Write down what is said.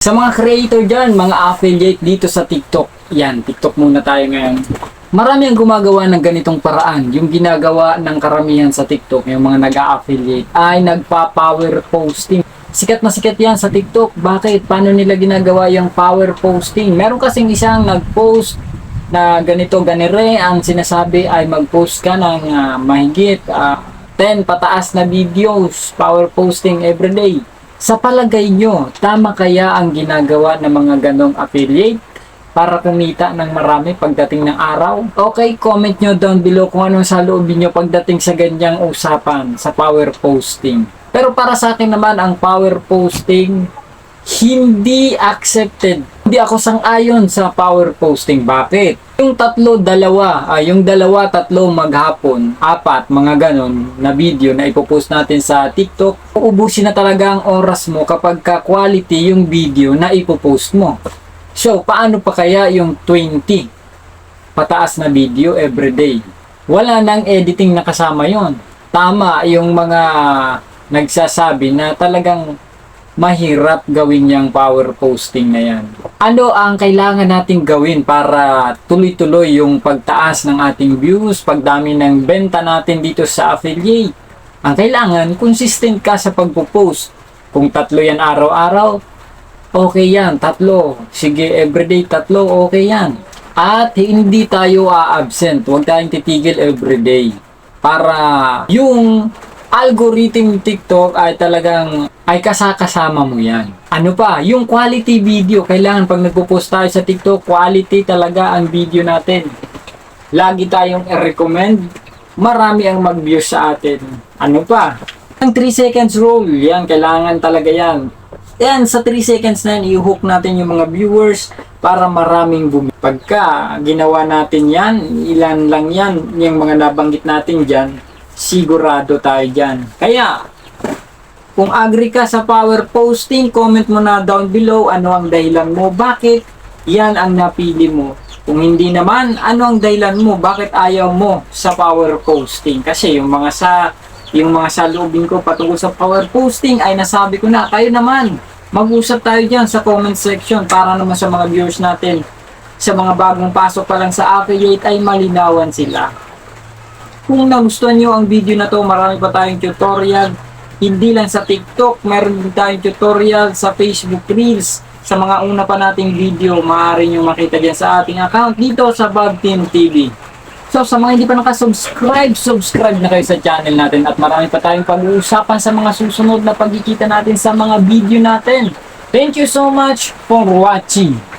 Sa mga creator dyan, mga affiliate dito sa TikTok, yan, TikTok muna tayo ngayon. Marami ang gumagawa ng ganitong paraan. Yung ginagawa ng karamihan sa TikTok, yung mga nag-affiliate, ay nagpa-power posting. Sikat na sikat yan sa TikTok. Bakit? Paano nila ginagawa yung power posting? Meron kasing isang nag-post na ganito ganire ang sinasabi ay mag-post ka ng ah, mahigit ah, 10 pataas na videos power posting everyday sa palagay nyo tama kaya ang ginagawa ng mga ganong affiliate para kumita ng marami pagdating ng araw okay comment nyo down below kung anong saloobin nyo pagdating sa ganyang usapan sa power posting pero para sa akin naman ang power posting hindi accepted. Hindi ako sang-ayon sa power posting. Bakit? Yung tatlo, dalawa, ah, yung dalawa, tatlo maghapon, apat, mga ganon na video na ipopost natin sa TikTok, uubusin na talaga ang oras mo kapag ka-quality yung video na ipopost mo. So, paano pa kaya yung 20 pataas na video everyday? Wala nang editing na kasama yon. Tama yung mga nagsasabi na talagang mahirap gawin yung power posting na yan. Ano ang kailangan nating gawin para tuloy-tuloy yung pagtaas ng ating views, pagdami ng benta natin dito sa affiliate? Ang kailangan, consistent ka sa pagpo-post. Kung tatlo yan araw-araw, okay yan, tatlo. Sige, everyday tatlo, okay yan. At hindi tayo a-absent, huwag tayong titigil everyday. Para yung algorithm TikTok ay talagang ay kasakasama mo yan. Ano pa, yung quality video, kailangan pag nagpo-post tayo sa TikTok, quality talaga ang video natin. Lagi tayong i-recommend, marami ang mag-view sa atin. Ano pa? Ang 3 seconds rule, yan, kailangan talaga yan. Yan, sa 3 seconds na yan, i-hook natin yung mga viewers para maraming bumi. Pagka ginawa natin yan, ilan lang yan, yung mga nabanggit natin dyan, sigurado tayo dyan. Kaya, kung agree ka sa power posting, comment mo na down below ano ang dahilan mo, bakit yan ang napili mo. Kung hindi naman, ano ang dahilan mo, bakit ayaw mo sa power posting. Kasi yung mga sa yung mga salubin ko patungkol sa power posting ay nasabi ko na, kayo naman, mag-usap tayo dyan sa comment section para naman sa mga viewers natin sa mga bagong pasok pa lang sa affiliate ay malinawan sila. Kung nagustuhan nyo ang video na to, marami pa tayong tutorial. Hindi lang sa TikTok, meron din tayong tutorial sa Facebook Reels. Sa mga una pa nating video, maaari nyo makita dyan sa ating account dito sa Bob Team TV. So sa mga hindi pa nakasubscribe, subscribe na kayo sa channel natin at marami pa tayong pag-uusapan sa mga susunod na pagkikita natin sa mga video natin. Thank you so much for watching.